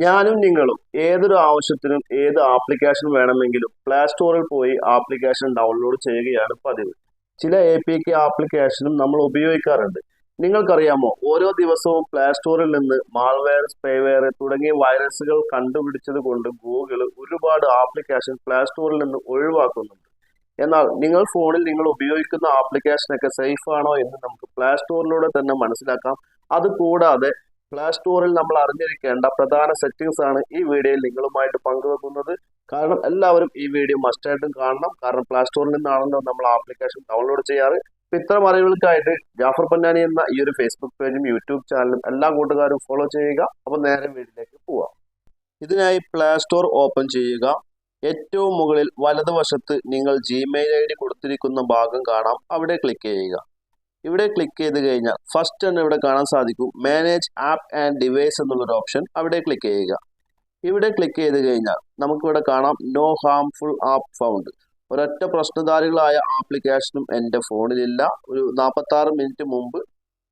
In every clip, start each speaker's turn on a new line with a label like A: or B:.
A: ഞാനും നിങ്ങളും ഏതൊരു ആവശ്യത്തിനും ഏത് ആപ്ലിക്കേഷൻ വേണമെങ്കിലും പ്ലേ സ്റ്റോറിൽ പോയി ആപ്ലിക്കേഷൻ ഡൗൺലോഡ് ചെയ്യുകയാണ് പതിവ്. ചില എ പി കെ ആപ്ലിക്കേഷനും നമ്മൾ ഉപയോഗിക്കാറുണ്ട്. നിങ്ങൾക്കറിയാമോ? ഓരോ ദിവസവും പ്ലേ സ്റ്റോറിൽ നിന്ന് മാൾവെയർ സ്പേവെയർ തുടങ്ങിയ വൈറസുകൾ കണ്ടുപിടിച്ചത് കൊണ്ട് ഗൂഗിൾ ഒരുപാട് ആപ്ലിക്കേഷൻ പ്ലേ സ്റ്റോറിൽ നിന്ന് ഒഴിവാക്കുന്നുണ്ട്. എന്നാൽ നിങ്ങൾ ഫോണിൽ നിങ്ങൾ ഉപയോഗിക്കുന്ന ആപ്ലിക്കേഷനൊക്കെ സേഫ് ആണോ എന്ന് നമുക്ക് പ്ലേ സ്റ്റോറിലൂടെ തന്നെ മനസ്സിലാക്കാം. അതുകൂടാതെ പ്ലേ സ്റ്റോറിൽ നമ്മൾ അറിഞ്ഞിരിക്കേണ്ട പ്രധാന സെറ്റിംഗ്സ് ആണ് ഈ വീഡിയോയിൽ നിങ്ങളുമായിട്ട് പങ്കുവെക്കുന്നത്. കാരണം എല്ലാവരും ഈ വീഡിയോ മസ്റ്റായിട്ടും കാണണം. കാരണം പ്ലേ സ്റ്റോറിൽ നിന്നാണല്ലോ നമ്മൾ ആപ്ലിക്കേഷൻ ഡൗൺലോഡ് ചെയ്യാറ്. അപ്പൊ ഇത്തരം അറിവുകൾക്കായിട്ട് ജാഫർ പന്നാനി എന്ന ഈ ഒരു ഫേസ്ബുക്ക് പേജും യൂട്യൂബ് ചാനലും എല്ലാ കൂട്ടുകാരും ഫോളോ ചെയ്യുക. അപ്പോൾ നേരെ വീട്ടിലേക്ക് പോവാം. ഇതിനായി പ്ലേ സ്റ്റോർ ഓപ്പൺ ചെയ്യുക. ഏറ്റവും മുകളിൽ വലതുവശത്ത് നിങ്ങൾ ജിമെയിൽ ഐ ഡി കൊടുത്തിരിക്കുന്ന ഭാഗം കാണാം. അവിടെ ക്ലിക്ക് ചെയ്യുക. ഇവിടെ ക്ലിക്ക് ചെയ്ത് കഴിഞ്ഞാൽ ഫസ്റ്റ് തന്നെ ഇവിടെ കാണാൻ സാധിക്കും മാനേജ് ആപ്പ് ആൻഡ് ഡിവൈസ് എന്നുള്ളൊരു ഓപ്ഷൻ അവിടെ ക്ലിക്ക് ചെയ്യുക. ഇവിടെ ക്ലിക്ക് ചെയ്ത് കഴിഞ്ഞാൽ നമുക്കിവിടെ കാണാം നോ ഹാംഫുൾ ആപ്പ് ഫൗണ്ട് ഒരൊറ്റ പ്രശ്നധാരികളായ ആപ്ലിക്കേഷനും എന്റെ ഫോണിലില്ല ഒരു നാൽപ്പത്താറ് മിനിറ്റ് മുമ്പ്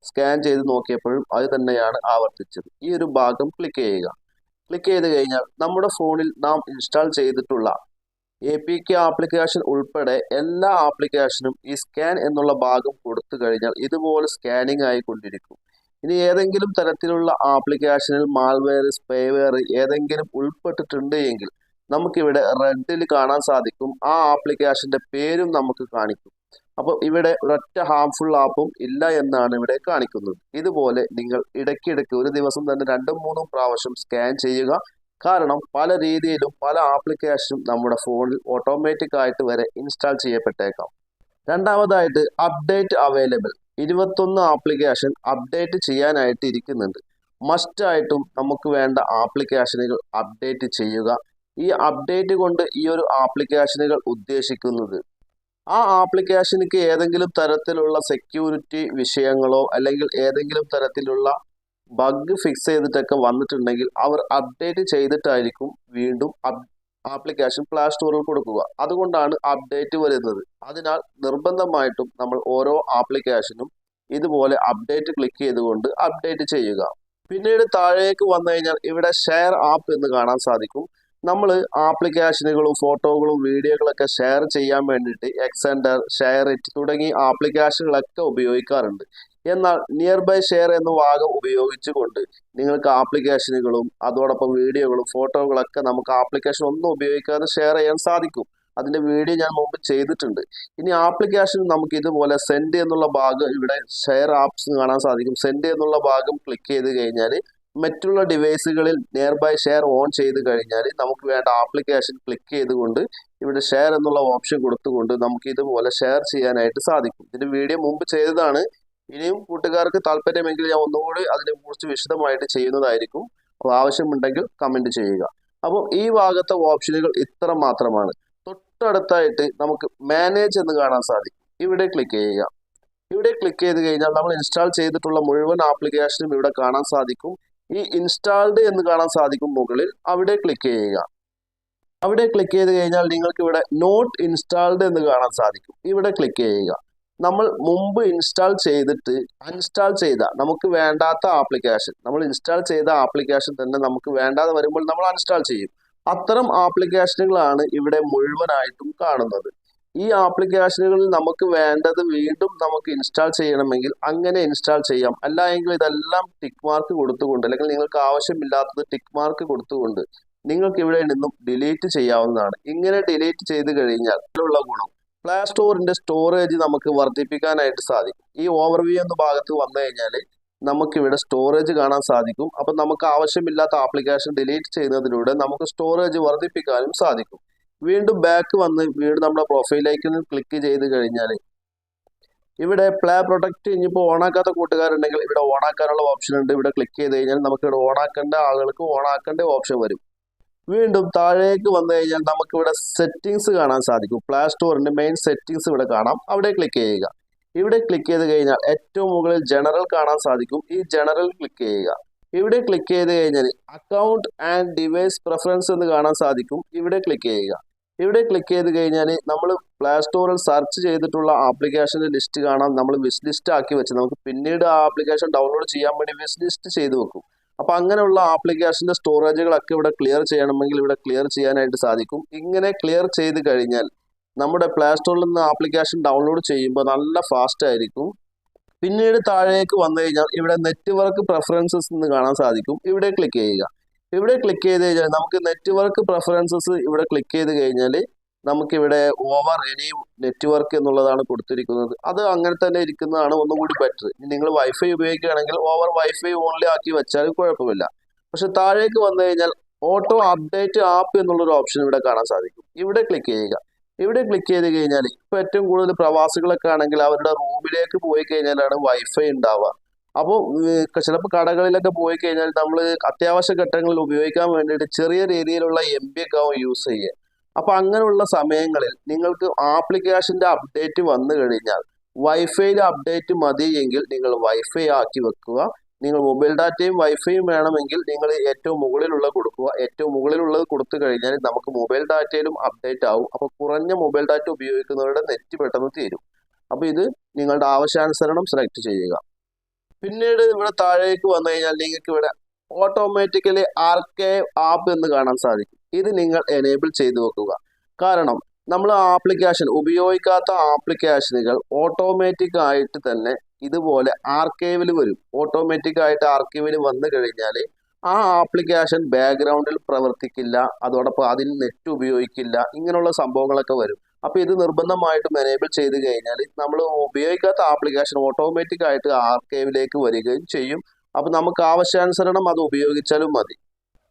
A: സ്കാൻ ചെയ്ത് നോക്കിയപ്പോഴും അത് തന്നെയാണ് ആവർത്തിച്ചത്. ഈ ഒരു ഭാഗം ക്ലിക്ക് ചെയ്യുക. ക്ലിക്ക് ചെയ്ത് കഴിഞ്ഞാൽ നമ്മുടെ ഫോണിൽ നാം ഇൻസ്റ്റാൾ ചെയ്തിട്ടുള്ള എ പി കെ ആപ്ലിക്കേഷൻ ഉൾപ്പെടെ എല്ലാ ആപ്ലിക്കേഷനും ഈ സ്കാൻ എന്നുള്ള ഭാഗം കൊടുത്തു കഴിഞ്ഞാൽ ഇതുപോലെ സ്കാനിങ് ആയിക്കൊണ്ടിരിക്കും ഇനി ഏതെങ്കിലും തരത്തിലുള്ള ആപ്ലിക്കേഷനിൽ മാൽവെയർ സ്പേവെയർ ഏതെങ്കിലും ഉൾപ്പെട്ടിട്ടുണ്ട് എങ്കിൽ നമുക്കിവിടെ റെഡിൽ കാണാൻ സാധിക്കും. ആ ആപ്ലിക്കേഷന്റെ പേരും നമുക്ക് കാണിക്കും. അപ്പോൾ ഇവിടെ ഒരൊറ്റ ഹാംഫുൾ ആപ്പും ഇല്ല എന്നാണ് ഇവിടെ കാണിക്കുന്നത്. ഇതുപോലെ നിങ്ങൾ ഇടയ്ക്കിടയ്ക്ക് ഒരു ദിവസം തന്നെ രണ്ടും മൂന്നും പ്രാവശ്യം സ്കാൻ ചെയ്യുക. കാരണം പല രീതിയിലും പല ആപ്ലിക്കേഷനും നമ്മുടെ ഫോണിൽ ഓട്ടോമാറ്റിക് ആയിട്ട് വരെ ഇൻസ്റ്റാൾ ചെയ്യപ്പെട്ടേക്കാം. രണ്ടാമതായിട്ട് അപ്ഡേറ്റ് അവൈലബിൾ ഇരുപത്തൊന്ന് ആപ്ലിക്കേഷൻ അപ്ഡേറ്റ് ചെയ്യാനായിട്ട് ഇരിക്കുന്നുണ്ട്. മസ്റ്റ് ആയിട്ടും നമുക്ക് വേണ്ട ആപ്ലിക്കേഷനുകൾ അപ്ഡേറ്റ് ചെയ്യുക. ഈ അപ്ഡേറ്റ് കൊണ്ട് ഈ ഒരു ആപ്ലിക്കേഷനുകൾ ഉദ്ദേശിക്കുന്നത്. ആ ആപ്ലിക്കേഷനിക്ക് ഏതെങ്കിലും തരത്തിലുള്ള സെക്യൂരിറ്റി വിഷയങ്ങളോ അല്ലെങ്കിൽ ഏതെങ്കിലും തരത്തിലുള്ള ബഗ് ഫിക്സ് ചെയ്തിട്ടൊക്കെ വന്നിട്ടുണ്ടെങ്കിൽ അവർ അപ്ഡേറ്റ് ചെയ്തിട്ടായിരിക്കും വീണ്ടും ആപ്ലിക്കേഷൻ പ്ലേ സ്റ്റോറിൽ കൊടുക്കുക. അതുകൊണ്ടാണ് അപ്ഡേറ്റ് വരുന്നത്. അതിനാൽ നിർബന്ധമായിട്ടും നമ്മൾ ഓരോ ആപ്ലിക്കേഷനും ഇതുപോലെ അപ്ഡേറ്റ് ക്ലിക്ക് ചെയ്തുകൊണ്ട് അപ്ഡേറ്റ് ചെയ്യുക. പിന്നീട് താഴേക്ക് വന്നു കഴിഞ്ഞാൽ ഇവിടെ ഷെയർ ആപ്പ് എന്ന് കാണാൻ സാധിക്കും. നമ്മൾ ആപ്ലിക്കേഷനുകളും ഫോട്ടോകളും വീഡിയോകളൊക്കെ ഷെയർ ചെയ്യാൻ വേണ്ടിയിട്ട് എക്സെൻഡർ ഷെയർ ഇറ്റ് തുടങ്ങി ആപ്ലിക്കേഷനുകളൊക്കെ ഉപയോഗിക്കാറുണ്ട്. എന്നാൽ നിയർ ബൈ ഷെയർ എന്ന ഭാഗം ഉപയോഗിച്ചുകൊണ്ട് നിങ്ങൾക്ക് ആപ്ലിക്കേഷനുകളും അതോടൊപ്പം വീഡിയോകളും ഫോട്ടോകളൊക്കെ നമുക്ക് ആപ്ലിക്കേഷൻ ഒന്നും ഉപയോഗിക്കാതെ ഷെയർ ചെയ്യാൻ സാധിക്കും. അതിന്റെ വീഡിയോ ഞാൻ മുമ്പ് ചെയ്തിട്ടുണ്ട്. ഇനി ആപ്ലിക്കേഷൻ നമുക്ക് ഇതുപോലെ സെൻഡ് എന്നുള്ള ഭാഗം ഇവിടെ ഷെയർ ആപ്സ് കാണാൻ സാധിക്കും. സെൻഡ് എന്നുള്ള ഭാഗം ക്ലിക്ക് ചെയ്ത് കഴിഞ്ഞാൽ മറ്റുള്ള ഡിവൈസുകളിൽ നിയർ ബൈ ഷെയർ ഓൺ ചെയ്ത് കഴിഞ്ഞാൽ നമുക്ക് വേണ്ട ആപ്ലിക്കേഷൻ ക്ലിക്ക് ചെയ്തുകൊണ്ട് ഇവിടെ ഷെയർ എന്നുള്ള ഓപ്ഷൻ കൊടുത്തുകൊണ്ട് നമുക്ക് ഇതുപോലെ ഷെയർ ചെയ്യാനായിട്ട് സാധിക്കും. ഇതിന്റെ വീഡിയോ മുമ്പ് ചെയ്തതാണ്. ഇനിയും കൂട്ടുകാർക്ക് താല്പര്യമെങ്കിൽ ഞാൻ ഒന്നുകൂടി അതിനെക്കുറിച്ച് വിശദമായിട്ട് ചെയ്യുന്നതായിരിക്കും. അപ്പോൾ ആവശ്യമുണ്ടെങ്കിൽ കമന്റ് ചെയ്യുക. അപ്പോൾ ഈ ഭാഗത്തെ ഓപ്ഷനുകൾ ഇത്ര മാത്രമാണ്. തൊട്ടടുത്തായിട്ട് നമുക്ക് മാനേജ് എന്ന് കാണാൻ സാധിക്കും. ഇവിടെ ക്ലിക്ക് ചെയ്യുക. ഇവിടെ ക്ലിക്ക് ചെയ്ത് കഴിഞ്ഞാൽ നമ്മൾ ഇൻസ്റ്റാൾ ചെയ്തിട്ടുള്ള മുഴുവൻ ആപ്ലിക്കേഷനും ഇവിടെ കാണാൻ സാധിക്കും. ഈ ഇൻസ്റ്റാൾഡ് എന്ന് കാണാൻ സാധിക്കും മുകളിൽ. അവിടെ ക്ലിക്ക് ചെയ്യുക. അവിടെ ക്ലിക്ക് ചെയ്ത് കഴിഞ്ഞാൽ നിങ്ങൾക്ക് ഇവിടെ നോട്ട് ഇൻസ്റ്റാൾഡ് എന്ന് കാണാൻ സാധിക്കും. ഇവിടെ ക്ലിക്ക് ചെയ്യുക. നമ്മൾ മുമ്പ് ഇൻസ്റ്റാൾ ചെയ്തിട്ട് അൺഇൻസ്റ്റാൾ ചെയ്ത നമുക്ക് വേണ്ടാത്ത ആപ്ലിക്കേഷൻ നമ്മൾ ഇൻസ്റ്റാൾ ചെയ്ത ആപ്ലിക്കേഷൻ തന്നെ നമുക്ക് വേണ്ടാതെ വരുമ്പോൾ നമ്മൾ അൺഇൻസ്റ്റാൾ ചെയ്യും. അത്തരം ആപ്ലിക്കേഷനുകളാണ് ഇവിടെ മുഴുവനായിട്ടും കാണുന്നത്. ഈ ആപ്ലിക്കേഷനുകളിൽ നമുക്ക് വേണ്ടത് വീണ്ടും നമുക്ക് ഇൻസ്റ്റാൾ ചെയ്യണമെങ്കിൽ അങ്ങനെ ഇൻസ്റ്റാൾ ചെയ്യാം. അല്ല എങ്കിൽ ഇതെല്ലാം ടിക്ക് മാർക്ക് കൊടുത്തുകൊണ്ട് അല്ലെങ്കിൽ നിങ്ങൾക്ക് ആവശ്യമില്ലാത്തത് ടിക്ക് മാർക്ക് കൊടുത്തുകൊണ്ട് നിങ്ങൾക്ക് ഇവിടെ നിന്നും ഡിലീറ്റ് ചെയ്യാവുന്നതാണ്. ഇങ്ങനെ ഡിലീറ്റ് ചെയ്ത് കഴിഞ്ഞാൽ ഉള്ള ഗുണം. പ്ലേ സ്റ്റോറിന്റെ സ്റ്റോറേജ് നമുക്ക് വർദ്ധിപ്പിക്കാനായിട്ട് സാധിക്കും. ഈ ഓവർവ്യൂ എന്ന ഭാഗത്ത് വന്നു കഴിഞ്ഞാൽ നമുക്ക് ഇവിടെ സ്റ്റോറേജ് കാണാൻ സാധിക്കും. അപ്പം നമുക്ക് ആവശ്യമില്ലാത്ത ആപ്ലിക്കേഷൻ ഡിലീറ്റ് ചെയ്യുന്നതിലൂടെ നമുക്ക് സ്റ്റോറേജ് വർദ്ധിപ്പിക്കാനും സാധിക്കും. വീണ്ടും ബാക്ക് വന്ന് വീണ്ടും നമ്മുടെ പ്രൊഫൈലേക്ക് ക്ലിക്ക് ചെയ്ത് കഴിഞ്ഞാൽ ഇവിടെ പ്ലേ പ്രൊട്ടക്റ്റ് ഇനിയിപ്പോൾ ഓണാക്കാത്ത കൂട്ടുകാരുണ്ടെങ്കിൽ ഇവിടെ ഓണാക്കാനുള്ള ഓപ്ഷൻ ഉണ്ട്. ഇവിടെ ക്ലിക്ക് ചെയ്ത് കഴിഞ്ഞാൽ നമുക്ക് ഇവിടെ ഓണാക്കേണ്ട ആളുകൾക്ക് ഓണാക്കേണ്ട ഓപ്ഷൻ വരും. വീണ്ടും താഴേക്ക് വന്നു കഴിഞ്ഞാൽ നമുക്ക് ഇവിടെ സെറ്റിങ്സ് കാണാൻ സാധിക്കും. പ്ലേ സ്റ്റോറിന്റെ മെയിൻ സെറ്റിങ്സ് ഇവിടെ കാണാം. അവിടെ ക്ലിക്ക് ചെയ്യുക. ഇവിടെ ക്ലിക്ക് ചെയ്ത് കഴിഞ്ഞാൽ ഏറ്റവും മുകളിൽ ജനറൽ കാണാൻ സാധിക്കും. ഈ ജനറൽ ക്ലിക്ക് ചെയ്യുക. ഇവിടെ ക്ലിക്ക് ചെയ്ത് കഴിഞ്ഞാൽ അക്കൗണ്ട് ആൻഡ് ഡിവൈസ് പ്രിഫറൻസ് എന്ന് കാണാൻ സാധിക്കും. ഇവിടെ ക്ലിക്ക് ചെയ്യുക. ഇവിടെ ക്ലിക്ക് ചെയ്ത് കഴിഞ്ഞാൽ നമ്മൾ പ്ലേ സ്റ്റോറിൽ സെർച്ച് ചെയ്തിട്ടുള്ള ആപ്ലിക്കേഷന്റെ ലിസ്റ്റ് കാണാം. നമ്മൾ വിഷ് ലിസ്റ്റ് ആക്കി വെച്ച്. നമുക്ക് പിന്നീട് ആ ആപ്ലിക്കേഷൻ ഡൗൺലോഡ് ചെയ്യാൻ വേണ്ടി വിഷ് ലിസ്റ്റ് ചെയ്ത് വെക്കും. അപ്പം അങ്ങനെയുള്ള ആപ്ലിക്കേഷന്റെ സ്റ്റോറേജുകളൊക്കെ ഇവിടെ ക്ലിയർ ചെയ്യണമെങ്കിൽ ഇവിടെ ക്ലിയർ ചെയ്യാനായിട്ട് സാധിക്കും. ഇങ്ങനെ ക്ലിയർ ചെയ്ത് കഴിഞ്ഞാൽ നമ്മുടെ പ്ലേ സ്റ്റോറിൽ നിന്ന് ആപ്ലിക്കേഷൻ ഡൗൺലോഡ് ചെയ്യുമ്പോൾ നല്ല ഫാസ്റ്റ് ആയിരിക്കും. പിന്നീട് താഴേക്ക് വന്നു കഴിഞ്ഞാൽ ഇവിടെ നെറ്റ്വർക്ക് പ്രെഫറൻസസ് എന്ന് കാണാൻ സാധിക്കും. ഇവിടെ ക്ലിക്ക് ചെയ്യുക. ഇവിടെ ക്ലിക്ക് ചെയ്ത് കഴിഞ്ഞാൽ നമുക്ക് നെറ്റ്വർക്ക് പ്രെഫറൻസസ് ഇവിടെ ക്ലിക്ക് ചെയ്ത് കഴിഞ്ഞാൽ നമുക്കിവിടെ ഓവർ എനി നെറ്റ്വർക്ക് എന്നുള്ളതാണ് കൊടുത്തിരിക്കുന്നത്. അത് അങ്ങനെ തന്നെ ഇരിക്കുന്നതാണ് ഒന്നുകൂടി ബെറ്റർ നിങ്ങൾ വൈഫൈ ഉപയോഗിക്കുകയാണെങ്കിൽ ഓവർ വൈഫൈ ഓൺലി ആക്കി വെച്ചാൽ കുഴപ്പമില്ല. പക്ഷെ താഴേക്ക് വന്നു കഴിഞ്ഞാൽ ഓട്ടോ അപ്ഡേറ്റ് ആപ്പ് എന്നുള്ളൊരു ഓപ്ഷൻ ഇവിടെ കാണാൻ സാധിക്കും. ഇവിടെ ക്ലിക്ക് ചെയ്യുക. ഇവിടെ ക്ലിക്ക് ചെയ്ത് കഴിഞ്ഞാൽ ഇപ്പൊ ഏറ്റവും കൂടുതൽ പ്രവാസികളൊക്കെ ആണെങ്കിൽ അവരുടെ റൂമിലേക്ക് പോയി കഴിഞ്ഞാലാണ് വൈഫൈ ഉണ്ടാവുക അപ്പോൾ ചിലപ്പോൾ കടകളിലൊക്കെ പോയി കഴിഞ്ഞാൽ നമ്മൾ അത്യാവശ്യ ഘട്ടങ്ങളിൽ ഉപയോഗിക്കാൻ വേണ്ടിയിട്ട് ചെറിയ രീതിയിലുള്ള എം ബി ഒക്കെ ആവും യൂസ് ചെയ്യുക അപ്പൊ അങ്ങനെയുള്ള സമയങ്ങളിൽ നിങ്ങൾക്ക് ആപ്ലിക്കേഷന്റെ അപ്ഡേറ്റ് വന്നു കഴിഞ്ഞാൽ വൈഫൈയിൽ അപ്ഡേറ്റ് മതി എങ്കിൽ നിങ്ങൾ വൈഫൈ ആക്കി വെക്കുക. നിങ്ങൾ മൊബൈൽ ഡാറ്റയും വൈഫൈയും വേണമെങ്കിൽ നിങ്ങൾ ഏറ്റവും മുകളിലുള്ള കൊടുക്കുക. ഏറ്റവും മുകളിലുള്ളത് കൊടുത്തു കഴിഞ്ഞാൽ നമുക്ക് മൊബൈൽ ഡാറ്റയിലും അപ്ഡേറ്റ് ആവും. അപ്പോൾ കുറഞ്ഞ മൊബൈൽ ഡാറ്റ ഉപയോഗിക്കുന്നവരുടെ നെറ്റ് പെട്ടെന്ന് തീരും. അപ്പോൾ ഇത് നിങ്ങളുടെ ആവശ്യാനുസരണം സെലക്ട് ചെയ്യുക. പിന്നീട് ഇവിടെ താഴേക്ക് വന്നു കഴിഞ്ഞാൽ നിങ്ങൾക്ക് ഇവിടെ ഓട്ടോമാറ്റിക്കലി ആർക്കൈവ് ആപ്പ് എന്ന് കാണാൻ സാധിക്കും. ഇത് നിങ്ങൾ എനേബിൾ ചെയ്തു വെക്കുക കാരണം നമ്മൾ ആപ്ലിക്കേഷൻ ഉപയോഗിക്കാത്ത ആപ്ലിക്കേഷനുകൾ ഓട്ടോമാറ്റിക് ആയിട്ട് തന്നെ ഇതുപോലെ ആർക്കൈവിൽ വരും. ഓട്ടോമാറ്റിക് ആയിട്ട് ആർക്കൈവിൽ വന്നു കഴിഞ്ഞാൽ ആ ആപ്ലിക്കേഷൻ ബാക്ക്ഗ്രൗണ്ടിൽ പ്രവർത്തിക്കില്ല. അതോടൊപ്പം അതിൽ നെറ്റ് ഉപയോഗിക്കില്ല. ഇങ്ങനെയുള്ള സംഭവങ്ങളൊക്കെ വരും. അപ്പോൾ ഇത് നിർബന്ധമായിട്ടും എനേബിൾ ചെയ്ത് കഴിഞ്ഞാൽ നമ്മൾ ഉപയോഗിക്കാത്ത ആപ്ലിക്കേഷൻ ഓട്ടോമാറ്റിക് ആയിട്ട് ആർക്കൈവിലേക്ക് വരികയും ചെയ്യും. അപ്പോൾ നമുക്ക് ആവശ്യാനുസരണം അത് ഉപയോഗിച്ചാലും മതി.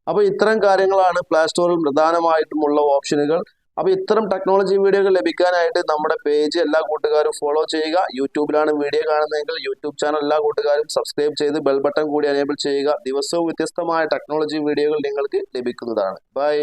A: അപ്പോൾ ഇത്തരം കാര്യങ്ങളാണ് പ്ലേ സ്റ്റോറിൽ പ്രധാനമായിട്ടുമുള്ള ഓപ്ഷനുകൾ അപ്പോൾ ഇത്തരം ടെക്നോളജി വീഡിയോകൾ ലഭിക്കാനായിട്ട് നമ്മുടെ പേജ് എല്ലാ കൂട്ടുകാരും ഫോളോ ചെയ്യുക. യൂട്യൂബിലാണ് വീഡിയോ കാണുന്നതെങ്കിൽ യൂട്യൂബ് ചാനൽ എല്ലാ കൂട്ടുകാരും സബ്സ്ക്രൈബ് ചെയ്ത് ബെൽ ബട്ടൺ കൂടി എനേബിൾ ചെയ്യുക. ദിവസവും വ്യത്യസ്തമായ ടെക്നോളജി വീഡിയോകൾ നിങ്ങൾക്ക് ലഭിക്കുന്നതാണ്. ബൈ